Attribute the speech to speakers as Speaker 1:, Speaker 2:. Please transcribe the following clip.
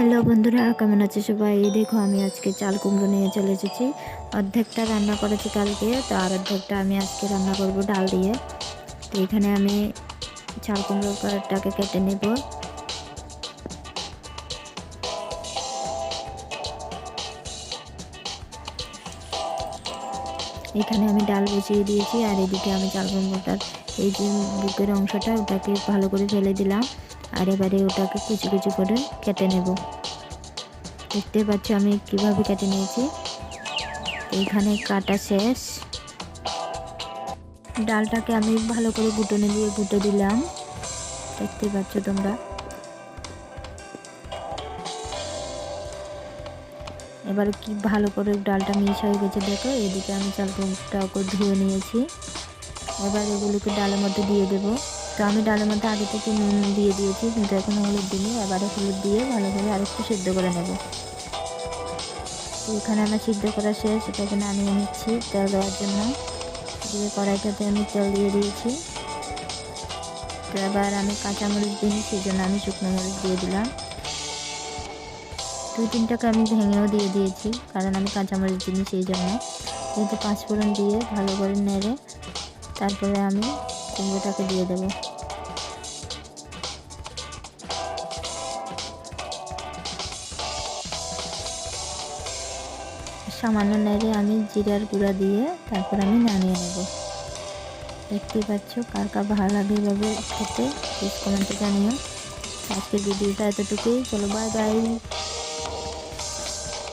Speaker 1: বন্ধুরা, কেমন আছে সবাই? এই দেখো, আমি আজকে চাল কুমড়ো নিয়ে চলে এসেছি। অর্ধেকটা রান্না করেছি কালকে, তো আর অর্ধেকটা আমি আজকে রান্না করব ডাল দিয়ে। তো এখানে আমি চাল কুমড়োটাকে কেটে নেব। এখানে আমি ডাল বসিয়ে দিয়েছি আর এদিকে আমি চাল কুমড়োটার এই যে বুকের অংশটা ওটাকে ভালো করে ফেলে দিলাম আর এবারে ওটাকে কুচি কুচি করে কেটে নেব। দেখতে পাচ্ছ আমি কীভাবে কেটে নিয়েছি। এইখানে কাটা শেষ। ডালটাকে আমি ভালো করে গুটনে দিয়ে গুটে দিলাম। দেখতে পাচ্ছ তোমরা। এবারে কি ভালো করে ডালটা মিশ হয়ে গেছে দেখো, এদিকে আমি চালকুমটাকে ধুয়ে নিয়েছি। এবার এগুলোকে ডালের মধ্যে দিয়ে দেবো। তো আমি ডালের মধ্যে আগে থেকে নুন দিয়ে দিয়েছি, কিন্তু এখন হলুদ দিই এবারে হলুদ দিয়ে ভালো করে আরেকটু সিদ্ধ করে নেব। এখানে আমার সিদ্ধ করা শেষ সেটাকে নামিয়ে নিচ্ছি তেল দেওয়ার জন্য। দিয়ে কড়াইটাতে আমি তেল দিয়ে দিয়েছি। তো এবার আমি কাঁচামরিচ দিই সেই জন্য আমি শুকনো মরিচ দিয়ে দিলাম। দুই তিনটাকে আমি ভেঙেও দিয়ে দিয়েছি, কারণ আমি কাঁচামরিচ দিই সেই জন্য। যেহেতু পাঁচফোড়ন দিয়ে ভালো করে নেড়ে তারপরে আমি কুমড়োটাকে দিয়ে দেবো। সামান্য নেড়ে আমি জিরার গুঁড়া দিয়ে তারপর আমি নামিয়ে নেব। দেখতেই পাচ্ছ কার কার ভালো লাগে এভাবে খেতে কমেন্টে জানিও। আজকের ভিডিওটা এতটুকুই, চলো বাই বাই